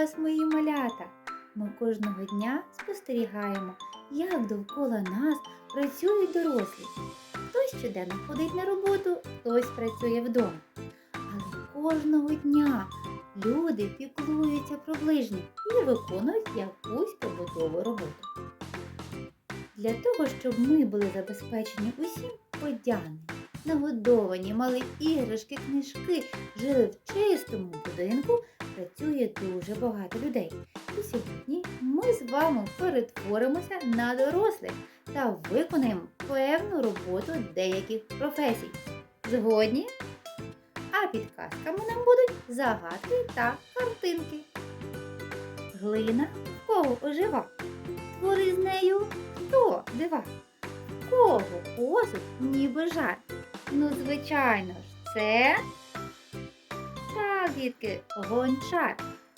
вас, мої малята! Ми кожного дня спостерігаємо, як довкола нас працюють дорослі. Хтось щоденно ходить на роботу, хтось працює вдома. Але кожного дня люди піклуються про ближніх і виконують якусь побутову роботу. Для того, щоб ми були забезпечені усім одягнені, нагодовані, мали іграшки, книжки, жили в чистому будинку, працює дуже багато людей. І сьогодні ми з вами перетворимося на дорослих та виконаємо певну роботу деяких професій. Згодні? А підказками нам будуть загадки та картинки. Глина кого ожива? Твори з нею хто дива? Кого посуд ніби жар? Ну, звичайно ж, це так, дітки, гончар.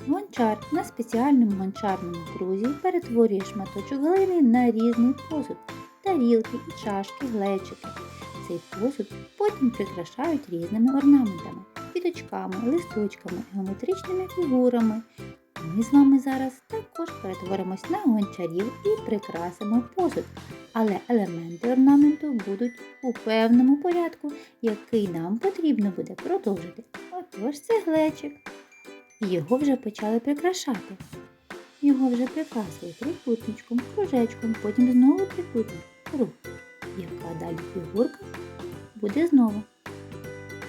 Гончар на спеціальному гончарному крузі перетворює шматочок глини на різний посуд, тарілки чашки, глечики. Цей посуд потім прикрашають різними орнаментами, квіточками, листочками, геометричними фігурами. Ми з вами зараз також перетворимось на гончарів і прикрасимо посуд, але елементи орнаменту будуть у певному порядку, який нам потрібно буде продовжити. Отож це глечик. Його вже почали прикрашати. Його вже прикрасили трикутничком, кружечком, потім знову трикутник, круг. Яка далі фігурка буде знову.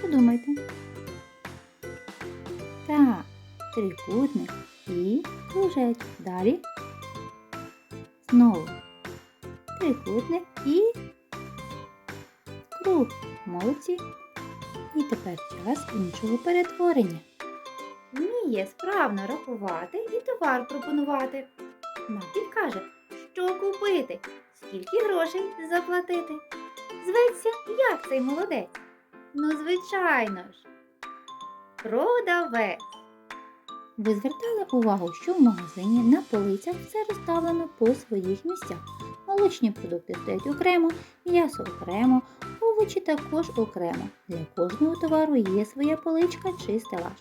Подумайте. Так, трикутник і кружечок. Далі. Знову. Трикутник і круг. Молодці. І тепер час іншого перетворення. Вміє справно рахувати і товар пропонувати. Нам підкаже, що купити, скільки грошей заплатити. Зветься, як цей молодець? Ну, звичайно ж. Продавець. Ви звертали увагу, що в магазині на полицях все розставлено по своїх місцях. Молочні продукти стоять окремо, м'ясо окремо, овочі також окремо. Для кожного товару є своя поличка чи стелаж.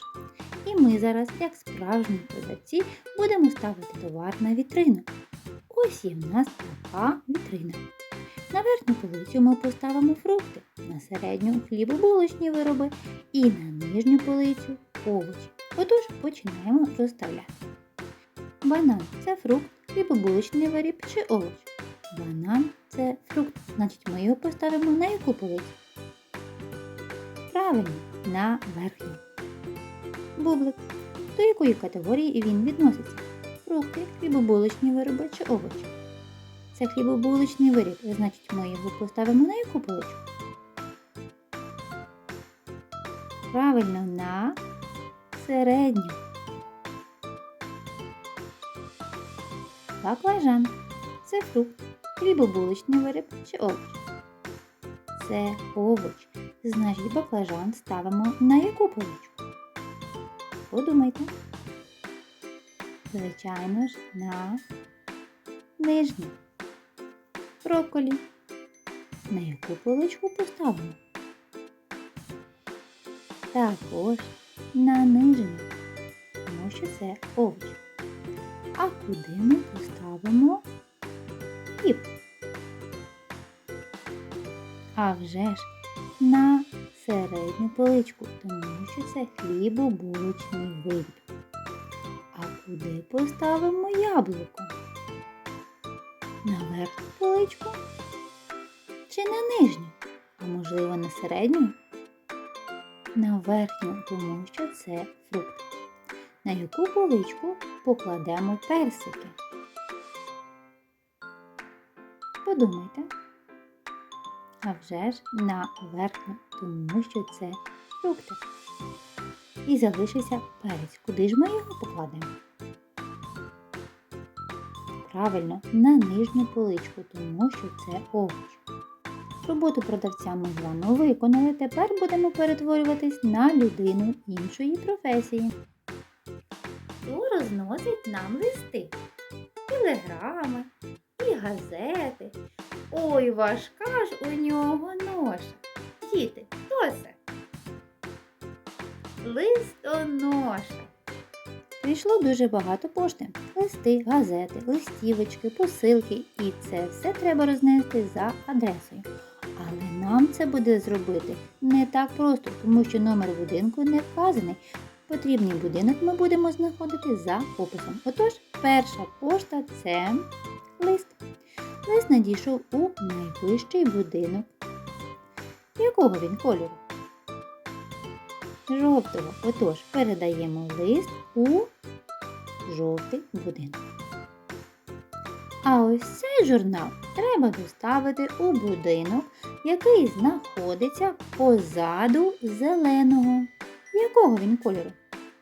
І ми зараз, як справжні продавці, будемо ставити товар на вітрину. Ось є в нас така вітрина. На верхню полицю ми поставимо фрукти, на середню хлібобулочні вироби і на нижню полицю овочі. Отож починаємо розставляти. Банан це фрукт, хлібобулочний виріб чи овоч. Банан це фрукт, значить ми його поставимо на яку полицю? Правильно, на верхню. Бублик. До якої категорії він відноситься? Фрукти, хлібобулочні вироби чи овочі? Це хлібобулочний виріб, значить ми його поставимо на яку поличку? Правильно, на середню. Баклажан це фрукт, хлібобулочний виріб чи овоч. Це овоч, значить баклажан ставимо на яку поличку? Подумайте. Звичайно ж, на нижню. Брокколі. На яку поличку поставимо? Також на нижню, тому що це овоч. А куди ми поставимо хліб? А вже ж на середню поличку, тому що це хлібобулочний виріб. А куди поставимо яблуко? На верхню поличку? Чи на нижню? А можливо на середню? На верхню, тому що це фрукт. На яку поличку покладемо персики? Подумайте. А вже ж на верхню, тому що це фрукти. І залишиться перець. Куди ж ми його покладемо? Правильно, на нижню поличку, тому що це овоч. Роботу продавця ми з вами виконали. Тепер будемо перетворюватись на людину іншої професії. Хто розносить нам листи? Телеграми і газети. Ой, важка ж у нього ноша. Діти, хто це? Листоноша. Прийшло дуже багато пошти, листи, газети, листівочки, посилки, і це все треба рознести за адресою. Але нам це буде зробити не так просто, тому що номер будинку не вказаний. Потрібний будинок ми будемо знаходити за описом. Отож, перша пошта це лист. Лист надійшов у найближчий будинок. Якого він кольору? Жовтого. Отож, передаємо лист у жовтий будинок. А ось цей журнал треба доставити у будинок, який знаходиться позаду зеленого. Якого він кольору?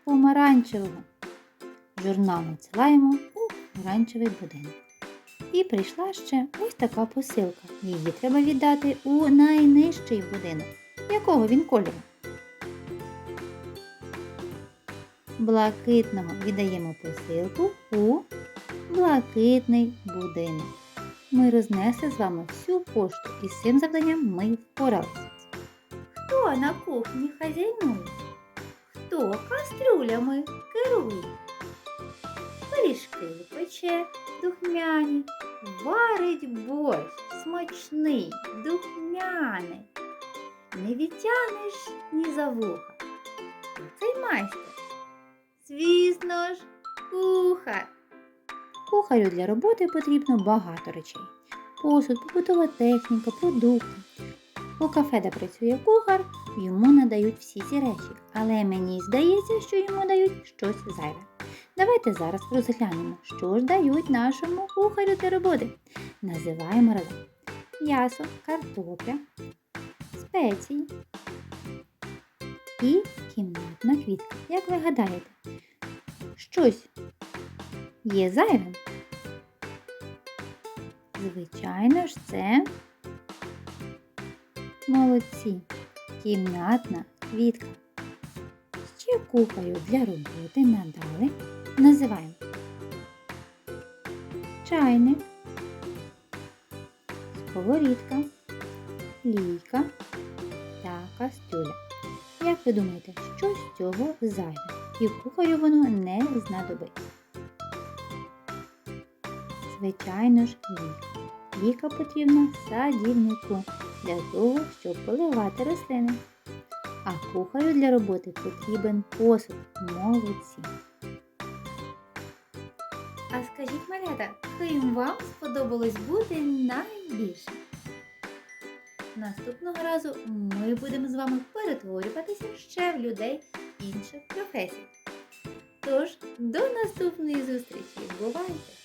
Помаранчевого. Журнал надсилаємо у помаранчевий будинок. І прийшла ще ось така посилка. Її треба віддати у найнижчий будинок. Якого він кольору? Блакитного віддаємо посилку у блакитний будинок. Ми рознесли з вами всю пошту і з цим завданням ми впоралися. Хто на кухні хазяйнує? Хто кастрюлями керує? Пиріжки пече духмяні, варить борщ смачний, духмяний. Не відтягнеш ні за вуха. Цей майстер. Звісно ж, кухар. Кухарю для роботи потрібно багато речей. Посуд, побутова техніка, продукти. У кафе, де працює кухар, йому надають всі ці речі, але мені здається, що йому дають щось зайве. Давайте зараз розглянемо, що ж дають нашому кухарю для роботи. Називаємо разом м'ясо, картопля, спеції і кімнатна квітка. Як ви гадаєте, щось є зайвим? Звичайно ж, це молодці. Кімнатна квітка. Ще кухарю для роботи надали. Називаємо чайник, сковорідка, лійка та кастрюля. Як ви думаєте, що з цього зайве? І кухарю воно не знадобиться. Звичайно ж, ліка. Ліка потрібна садівнику для того, щоб поливати рослини. А кухарю для роботи потрібен посуд. Молодці. А скажіть, малята, ким вам сподобалось бути найбільше? Наступного разу ми будемо з вами перетворюватися ще в людей інших професій. Тож, до наступної зустрічі! Бувайте!